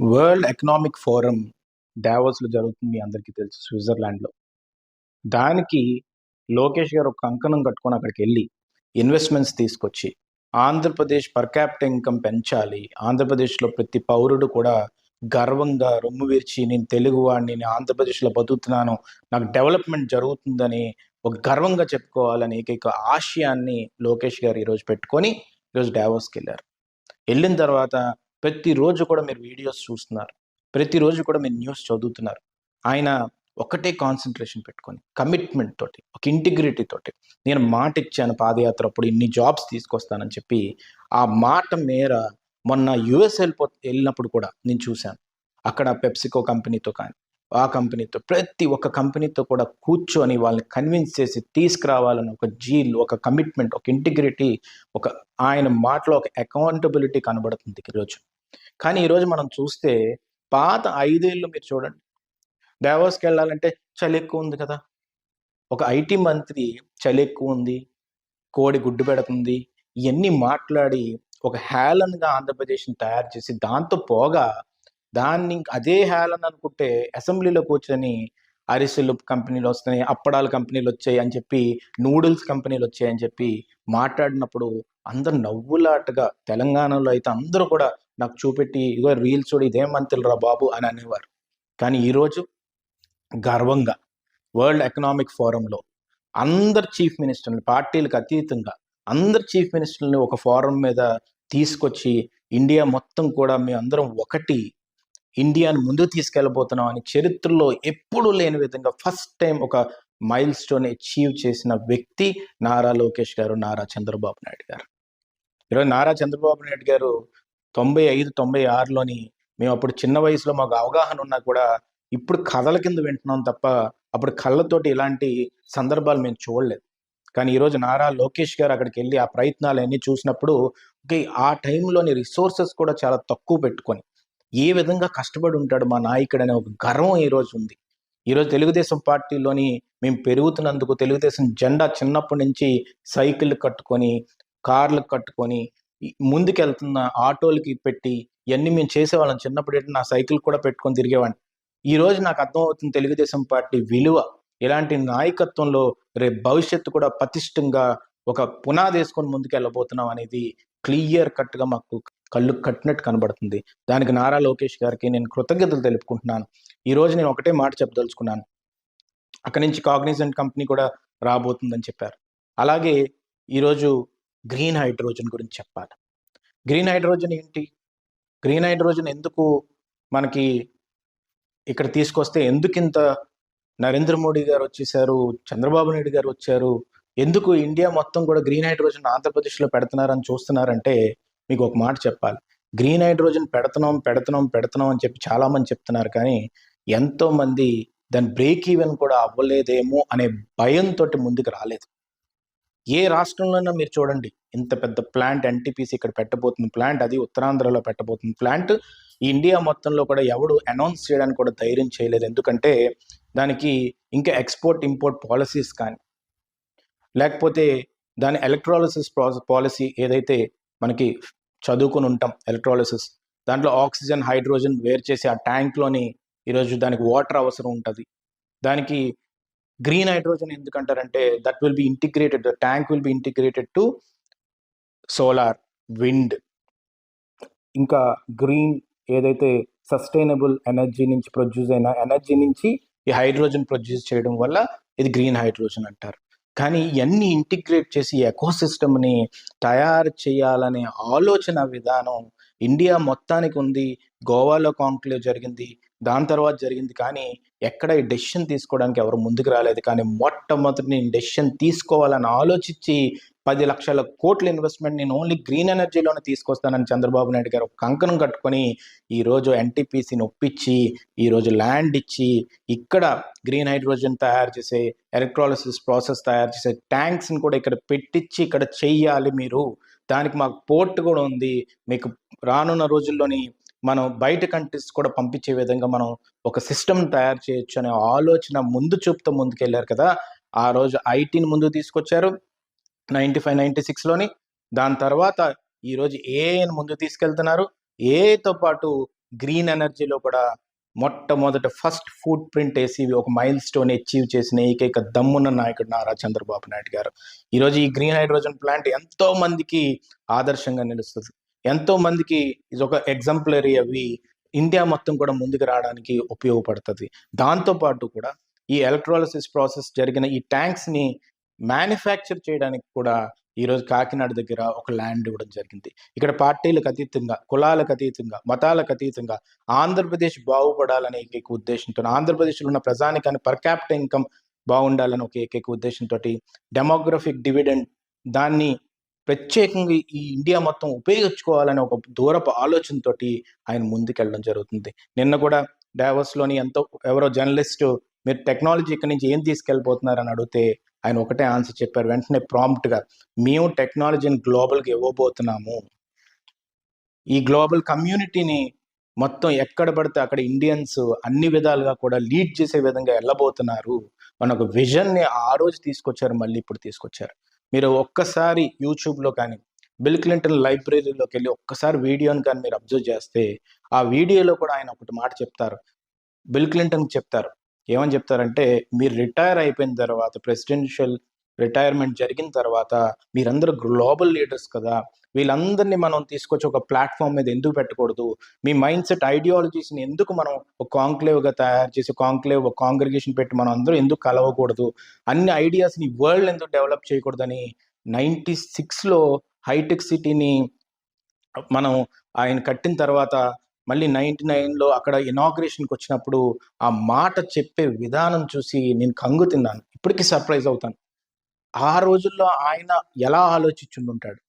World economic forum డావోస్లో జరుగుతుంది మీ అందరికీ తెలుసు స్విట్జర్లాండ్లో. దానికి లోకేష్ గారు ఒక కంకణం కట్టుకొని అక్కడికి వెళ్ళి ఇన్వెస్ట్మెంట్స్ తీసుకొచ్చి ఆంధ్రప్రదేశ్ పర్ క్యాపిట ఇన్కమ్ పెంచాలి ఆంధ్రప్రదేశ్లో ప్రతి పౌరుడు కూడా గర్వంగా రొమ్ము విరిచి నేను తెలుగువాడిని నేను ఆంధ్రప్రదేశ్లో బతుకుతున్నాను నాకు డెవలప్మెంట్ జరుగుతుందని ఒక గర్వంగా చెప్పుకోవాలని ఏకైక ఆశయాన్ని లోకేష్ గారు ఈరోజు పెట్టుకొని ఈరోజు డావోస్కి వెళ్ళారు వెళ్ళిన తర్వాత ప్రతిరోజు కూడా మీరు వీడియోస్ చూస్తున్నారు. ప్రతిరోజు కూడా మీరు న్యూస్ చదువుతున్నారు. ఆయన ఒకటే కాన్సన్ట్రేషన్ పెట్టుకొని కమిట్మెంట్ తోటి ఒక ఇంటిగ్రిటీ తోటి నేను మాట ఇచ్చాను పాదయాత్ర అప్పుడు ఇన్ని జాబ్స్ తీసుకొస్తానని చెప్పి ఆ మాట మేర మొన్న యుఎస్ వెళ్ళిపో వెళ్ళినప్పుడు కూడా నేను చూశాను. అక్కడ పెప్సికో కంపెనీతో కానీ ఆ కంపెనీతో ప్రతి ఒక్క కంపెనీతో కూడా కూర్చొని వాళ్ళని కన్విన్స్ చేసి తీసుకురావాలని ఒక జీల్ ఒక కమిట్మెంట్ ఒక ఇంటిగ్రిటీ ఒక ఆయన మాటలో ఒక అకౌంటబిలిటీ కనబడుతుంది ఈరోజు. కానీ ఈరోజు మనం చూస్తే పాత ఐదేళ్ళు మీరు చూడండి. డైవర్స్కి వెళ్ళాలంటే చలి ఎక్కువ ఉంది కదా. ఒక ఐటీ మంత్రి చలి ఎక్కువ ఉంది కోడి గుడ్డు పెడుతుంది ఇవన్నీ మాట్లాడి ఒక హేళన్గా ఆంధ్రప్రదేశ్ని తయారు చేసి దాంతో పోగా దాన్ని అదే హేళన్ అనుకుంటే అసెంబ్లీలో కూర్చొని అరిసెలు కంపెనీలు వస్తున్నాయి అప్పడాల కంపెనీలు వచ్చాయి అని చెప్పి నూడిల్స్ కంపెనీలు వచ్చాయి అని చెప్పి మాట్లాడినప్పుడు అందరు నవ్వులాటగా తెలంగాణలో అయితే అందరూ కూడా నాకు చూపెట్టి ఇగో రీల్స్ చూడు ఇదేం మంత్రులు బాబు అని అనేవారు. కానీ ఈరోజు గర్వంగా వరల్డ్ ఎకనామిక్ ఫోరంలో అందరు చీఫ్ మినిస్టర్ని పార్టీలకు అతీతంగా అందరు చీఫ్ మినిస్టర్ని ఒక ఫోరం మీద తీసుకొచ్చి ఇండియా మొత్తం కూడా మేము అందరం ఒకటి ఇండియాను ముందుకు తీసుకెళ్ళబోతున్నాం అని చరిత్రలో ఎప్పుడూ లేని విధంగా ఫస్ట్ టైం ఒక మైల్ స్టోన్ అచీవ్ చేసిన వ్యక్తి నారా లోకేష్ గారు నారా చంద్రబాబు నాయుడు గారు. ఈరోజు నారా చంద్రబాబు నాయుడు గారు తొంభై ఐదు తొంభై ఆరులోని మేము అప్పుడు చిన్న వయసులో మాకు అవగాహన ఉన్నా కూడా ఇప్పుడు కథల కింద వింటున్నాం తప్ప అప్పుడు కళ్ళతోటి ఇలాంటి సందర్భాలు మేము చూడలేదు. కానీ ఈరోజు నారా లోకేష్ గారు అక్కడికి వెళ్ళి ఆ ప్రయత్నాలు అన్నీ చూసినప్పుడు ఓకే ఆ టైంలోని రిసోర్సెస్ కూడా చాలా తక్కువ పెట్టుకొని ఏ విధంగా కష్టపడి ఉంటాడు మా నాయకుడు అనే ఒక గర్వం ఈరోజు ఉంది. ఈరోజు తెలుగుదేశం పార్టీలోని మేము పెరుగుతున్నందుకు తెలుగుదేశం జెండా చిన్నప్పటి నుంచి సైకిల్ కట్టుకొని కార్లు కట్టుకొని ముందుకెళ్తున్న ఆటోలకి పెట్టి ఇవన్నీ మేము చేసేవాళ్ళం చిన్నప్పుడు ఏంటంటే నా సైకిల్ కూడా పెట్టుకొని తిరిగేవాడిని. ఈ రోజు నాకు అర్థమవుతుంది తెలుగుదేశం పార్టీ విలువ. ఇలాంటి నాయకత్వంలో రేపు భవిష్యత్తు కూడా పతిష్టంగా ఒక పునాది వేసుకొని ముందుకు వెళ్ళబోతున్నాం అనేది క్లియర్ కట్గా మాకు కళ్ళు కట్టినట్టు కనబడుతుంది. దానికి నారా లోకేష్ గారికి నేను కృతజ్ఞతలు తెలుపుకుంటున్నాను. ఈరోజు నేను ఒకటే మాట చెప్పదలుచుకున్నాను. అక్కడి నుంచి కాగ్నిజెంట్ కంపెనీ కూడా రాబోతుందని చెప్పారు. అలాగే ఈరోజు గ్రీన్ హైడ్రోజన్ గురించి చెప్పాలి. గ్రీన్ హైడ్రోజన్ ఏంటి? గ్రీన్ హైడ్రోజన్ ఎందుకు మనకి ఇక్కడ తీసుకొస్తే ఎందుకు ఇంత నరేంద్ర మోడీ గారు వచ్చేసారు చంద్రబాబు నాయుడు గారు వచ్చారు ఎందుకు ఇండియా మొత్తం కూడా గ్రీన్ హైడ్రోజన్ ఆంధ్రప్రదేశ్లో పెడుతున్నారని చూస్తున్నారంటే మీకు ఒక మాట చెప్పాలి. గ్రీన్ హైడ్రోజన్ పెడుతున్నాం పెడుతున్నాం పెడుతున్నాం అని చెప్పి చాలా మంది చెప్తున్నారు కానీ ఎంతో మంది దాని బ్రేక్ ఈవెన్ కూడా అవ్వలేదేమో అనే భయంతో ముందుకు రాలేదు. ఏ రాష్ట్రంలోనైనా మీరు చూడండి ఇంత పెద్ద ప్లాంట్ ఎన్టీపీసీ ఇక్కడ పెట్టబోతుంది ప్లాంట్ అది ఉత్తరాంధ్రలో పెట్టబోతుంది. ప్లాంట్ ఇండియా మొత్తంలో కూడా ఎవడు అనౌన్స్ చేయడానికి కూడా ధైర్యం చేయలేదు. ఎందుకంటే దానికి ఇంకా ఎక్స్పోర్ట్ ఇంపోర్ట్ పాలసీస్ కానీ లేకపోతే దాని ఎలక్ట్రాలసిస్ పాలసీ ఏదైతే మనకి చదువుకుని ఉంటాం ఎలక్ట్రాలసిస్ దాంట్లో ఆక్సిజన్ హైడ్రోజన్ వేరు చేసి ఆ ట్యాంక్లోని ఈరోజు దానికి వాటర్ అవసరం ఉంటుంది. దానికి green hydrogen ఎందుకంటారంటే that will be integrated the tank will be integrated to solar wind ఇంకా గ్రీన్ ఏదైతే సస్టైనబుల్ ఎనర్జీ నుంచి ప్రొడ్యూస్ అయిన ఎనర్జీ నుంచి ఈ హైడ్రోజన్ ప్రొడ్యూస్ చేయడం వల్ల ఇది గ్రీన్ హైడ్రోజన్ అంటారు. కానీ ఇవన్నీ ఇంటిగ్రేట్ చేసి ఎకోసిస్టమ్ని తయారు చేయాలనే ఆలోచన విధానం ఇండియా మొత్తానికి ఉంది గోవాలో కాంక్లేవ్ జరిగింది దాని తర్వాత జరిగింది. కానీ ఎక్కడ ఈ డెసిషన్ తీసుకోవడానికి ఎవరు ముందుకు రాలేదు. కానీ మొట్టమొదటి నేను డెసిషన్ తీసుకోవాలని ఆలోచించి పది లక్షల కోట్ల ఇన్వెస్ట్మెంట్ నేను ఓన్లీ గ్రీన్ ఎనర్జీలోనే తీసుకొస్తానని చంద్రబాబు నాయుడు గారు ఒక కంకణం కట్టుకొని ఈరోజు ఎన్టీపీసీని ఒప్పించి ఈరోజు ల్యాండ్ ఇచ్చి ఇక్కడ గ్రీన్ హైడ్రోజన్ తయారు చేసే ఎలక్ట్రాలసిస్ ప్రాసెస్ తయారు చేసే ట్యాంక్స్ని కూడా ఇక్కడ పెట్టించి ఇక్కడ చెయ్యాలి మీరు. దానికి మాకు పోర్ట్ కూడా ఉంది. మీకు రానున్న రోజుల్లోని మనం బయట కంట్రీస్ కూడా పంపించే విధంగా మనం ఒక సిస్టమ్ తయారు చేయొచ్చు అనే ఆలోచన ముందు చూపుతో ముందుకెళ్ళారు కదా. ఆ రోజు ఐటీని ముందు తీసుకొచ్చారు నైంటీ ఫైవ్ నైంటీ సిక్స్లోని దాని తర్వాత ఈరోజు ఏఐని ముందు తీసుకెళ్తున్నారు. ఏఐతో పాటు గ్రీన్ ఎనర్జీలో కూడా మొట్టమొదట ఫస్ట్ ఫుట్ ప్రింట్ వేసి ఒక మైల్ స్టోన్ అచీవ్ చేసిన ఏకైక దమ్మున్న నాయకుడు నారా చంద్రబాబు నాయుడు గారు. ఈరోజు ఈ గ్రీన్ హైడ్రోజన్ ప్లాంట్ ఎంతో మందికి ఆదర్శంగా నిలుస్తుంది. ఎంతో మందికి ఇది ఒక ఎగ్జాంపులరీ అవి ఇండియా మొత్తం కూడా ముందుకు రావడానికి ఉపయోగపడుతుంది. దాంతోపాటు కూడా ఈ ఎలక్ట్రాలసిస్ ప్రాసెస్ జరిగిన ఈ ట్యాంక్స్ని మ్యానుఫ్యాక్చర్ చేయడానికి కూడా ఈరోజు కాకినాడ దగ్గర ఒక ల్యాండ్ ఇవ్వడం జరిగింది. ఇక్కడ పార్టీలకు అతీతంగా కులాలకు అతీతంగా మతాలకు అతీతంగా ఆంధ్రప్రదేశ్ బాగుపడాలనే ఏకైక ఉద్దేశంతో ఆంధ్రప్రదేశ్లో ఉన్న ప్రజానికాన్ని పర్ క్యాపిటల్ ఇన్కమ్ బాగుండాలని ఒక ఏకైక ఉద్దేశంతో డెమోగ్రఫిక్ డివిడెండ్ దాన్ని ప్రత్యేకంగా ఈ ఇండియా మొత్తం ఉపయోగించుకోవాలనే ఒక దూరపు ఆలోచనతోటి ఆయన ముందుకెళ్ళడం జరుగుతుంది. నిన్న కూడా డైవర్స్లోని ఎంతో ఎవరో జర్నలిస్ట్ మీరు టెక్నాలజీ ఇక్కడి నుంచి ఏం తీసుకెళ్ళిపోతున్నారని అడిగితే ఆయన ఒకటే ఆన్సర్ చెప్పారు. వెంటనే ప్రాంప్ట్గా మేము టెక్నాలజీని గ్లోబల్ ఇవ్వబోతున్నాము. ఈ గ్లోబల్ కమ్యూనిటీని మొత్తం ఎక్కడ పడితే అక్కడ ఇండియన్స్ అన్ని విధాలుగా కూడా లీడ్ చేసే విధంగా వెళ్ళబోతున్నారు మన ఒక విజన్ని ఆ రోజు తీసుకొచ్చారు మళ్ళీ ఇప్పుడు తీసుకొచ్చారు. మీరు ఒక్కసారి యూట్యూబ్లో కానీ బిల్ క్లింటన్ లైబ్రరీలోకి వెళ్ళి ఒక్కసారి వీడియోని కానీ మీరు అబ్జర్వ్ చేస్తే ఆ వీడియోలో కూడా ఆయన ఒకటి మాట చెప్తారు. బిల్ క్లింటన్ చెప్తారు. ఏమని చెప్తారంటే మీరు రిటైర్ అయిపోయిన తర్వాత ప్రెసిడెన్షియల్ రిటైర్మెంట్ జరిగిన తర్వాత మీరందరూ గ్లోబల్ లీడర్స్ కదా వీళ్ళందరినీ మనం తీసుకొచ్చి ఒక ప్లాట్ఫామ్ మీద ఎందుకు పెట్టకూడదు? మీ మైండ్ సెట్ ఐడియాలజీస్ని ఎందుకు మనం ఒక కాంక్లేవ్గా తయారు చేసి కాంక్లేవ్ ఒక కాంగ్రిగేషన్ పెట్టి మనం అందరూ ఎందుకు కలవకూడదు? అన్ని ఐడియాస్ని వరల్డ్ ఎందుకు డెవలప్ చేయకూడదని నైంటీ సిక్స్లో హైటెక్ సిటీని మనం ఆయన కట్టిన తర్వాత మళ్ళీ నైన్టీ నైన్లో అక్కడ ఇనాగ్రేషన్కి వచ్చినప్పుడు ఆ మాట చెప్పే విధానం చూసి నేను కంగు తిన్నాను. ఇప్పటికీ సర్ప్రైజ్ అవుతాను. ఆ రోజుల్లో ఆయన ఎలా ఆలోచించుండుంటాడు?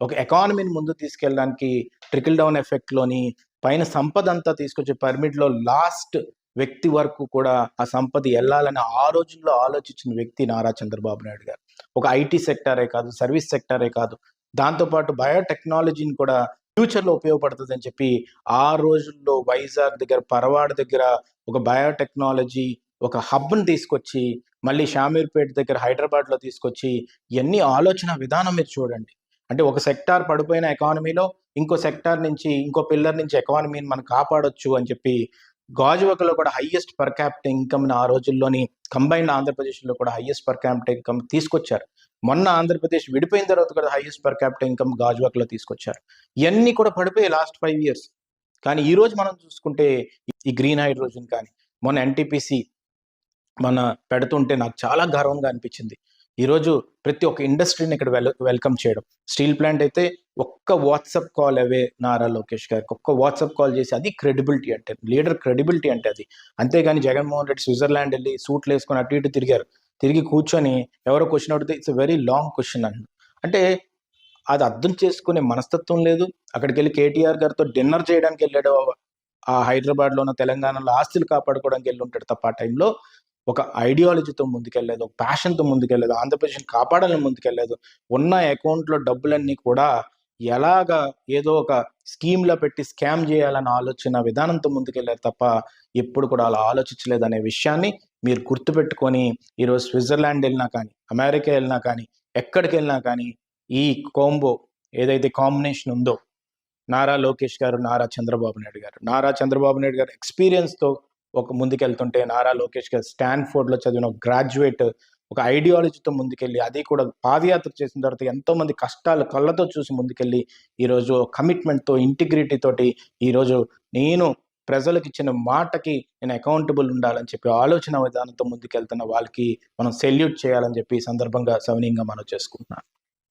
ఒక ఎకానమీని ముందు తీసుకెళ్ళడానికి ట్రికిల్ డౌన్ ఎఫెక్ట్లోని పైన సంపద అంతా తీసుకొచ్చే పర్మిట్లో లాస్ట్ వ్యక్తి వరకు కూడా ఆ సంపద వెళ్ళాలని ఆ రోజుల్లో ఆలోచించిన వ్యక్తి నారా చంద్రబాబు నాయుడు గారు. ఒక ఐటీ సెక్టారే కాదు సర్వీస్ సెక్టారే కాదు దాంతోపాటు బయోటెక్నాలజీని కూడా ఫ్యూచర్లో ఉపయోగపడుతుంది అని చెప్పి ఆ రోజుల్లో వైజాగ్ దగ్గర పరవాడ దగ్గర ఒక బయోటెక్నాలజీ ఒక హబ్ని తీసుకొచ్చి మళ్ళీ షామీర్పేట దగ్గర హైదరాబాద్లో తీసుకొచ్చి ఇవన్నీ ఆలోచన విధానం మీరు చూడండి. అంటే ఒక సెక్టార్ పడిపోయిన ఎకానమీలో ఇంకో సెక్టార్ నుంచి ఇంకో పిల్లర్ నుంచి ఎకానమీని మనం కాపాడొచ్చు అని చెప్పి గాజువకలో కూడా హైయెస్ట్ పర్ క్యాపిటల్ ఇన్కమ్ ఆ రోజుల్లోని కంబైన్డ్ ఆంధ్రప్రదేశ్లో కూడా హైయెస్ట్ పర్ క్యాపిటల్ ఇన్కమ్ తీసుకొచ్చారు. మొన్న ఆంధ్రప్రదేశ్ విడిపోయిన తర్వాత కూడా హైయెస్ట్ పర్ క్యాపిటల్ ఇన్కమ్ గాజువాక్లో తీసుకొచ్చారు. ఇవన్నీ కూడా పడిపోయాయి లాస్ట్ ఫైవ్ ఇయర్స్. కానీ ఈ రోజు మనం చూసుకుంటే ఈ గ్రీన్ హైడ్రోజన్ కానీ మొన్న ఎన్టీపీసీ మన పెడుతుంటే నాకు చాలా గర్వంగా అనిపించింది. ఈరోజు ప్రతి ఒక్క ఇండస్ట్రీని ఇక్కడ వెల్ వెల్కమ్ చేయడం. స్టీల్ ప్లాంట్ అయితే ఒక్క వాట్సాప్ కాల్ అవే నారా లోకేష్ గారికి. ఒక్క వాట్సాప్ కాల్ చేసి అది క్రెడిబిలిటీ అంటే లీడర్ క్రెడిబిలిటీ అంటే అది. అంతేగాని జగన్మోహన్ రెడ్డి స్విట్జర్లాండ్ వెళ్ళి సూట్లు వేసుకొని అటు ఇటు తిరిగారు. తిరిగి కూర్చొని ఎవరో క్వశ్చన్ అడిగితే ఇట్స్ వెరీ లాంగ్ క్వశ్చన్ అండి అంటే అది అర్థం చేసుకునే మనస్తత్వం లేదు. అక్కడికి వెళ్ళి కేటీఆర్ గారితో డిన్నర్ చేయడానికి వెళ్ళాడు ఆ హైదరాబాద్లో ఉన్న తెలంగాణలో ఆస్తులు కాపాడుకోవడానికి వెళ్ళి ఉంటాడు తప్ప ఆ టైంలో ఒక ఐడియాలజీతో ముందుకెళ్ళలేదు ఒక ప్యాషన్తో ముందుకెళ్ళలేదు ఆంధ్రప్రదేశ్ని కాపాడాలని ముందుకెళ్ళలేదు ఉన్న అకౌంట్లో డబ్బులన్నీ కూడా ఎలాగా ఏదో ఒక స్కీమ్లో పెట్టి స్కామ్ చేయాలని ఆలోచన విధానంతో ముందుకెళ్ళారు తప్ప ఎప్పుడు కూడా అలా ఆలోచించలేదు అనే విషయాన్ని మీరు గుర్తుపెట్టుకొని ఈరోజు స్విట్జర్లాండ్ వెళ్ళినా కానీ అమెరికా వెళ్ళినా కానీ ఎక్కడికి వెళ్ళినా కానీ ఈ కోంబో ఏదైతే కాంబినేషన్ ఉందో నారా లోకేష్ గారు నారా చంద్రబాబు నాయుడు గారు నారా చంద్రబాబు నాయుడు గారు ఎక్స్పీరియన్స్తో ఒక ముందుకెళ్తుంటే నారా లోకేష్ గారు స్టాన్ఫోర్డ్లో చదివిన ఒక గ్రాడ్యుయేట్ ఒక ఐడియాలజీతో ముందుకెళ్ళి అది కూడా పాదయాత్ర చేసిన తర్వాత ఎంతోమంది కష్టాలు కళ్ళతో చూసి ముందుకెళ్ళి ఈరోజు కమిట్మెంట్తో ఇంటిగ్రిటీ తోటి ఈరోజు నేను ప్రజలకు ఇచ్చిన మాటకి నేను అకౌంటబుల్ ఉండాలని చెప్పి ఆలోచన విధానంతో ముందుకెళ్తున్న వాళ్ళకి మనం సెల్యూట్ చేయాలని చెప్పి ఈ సందర్భంగా సవనీయంగా మనం చేసుకుంటున్నాను.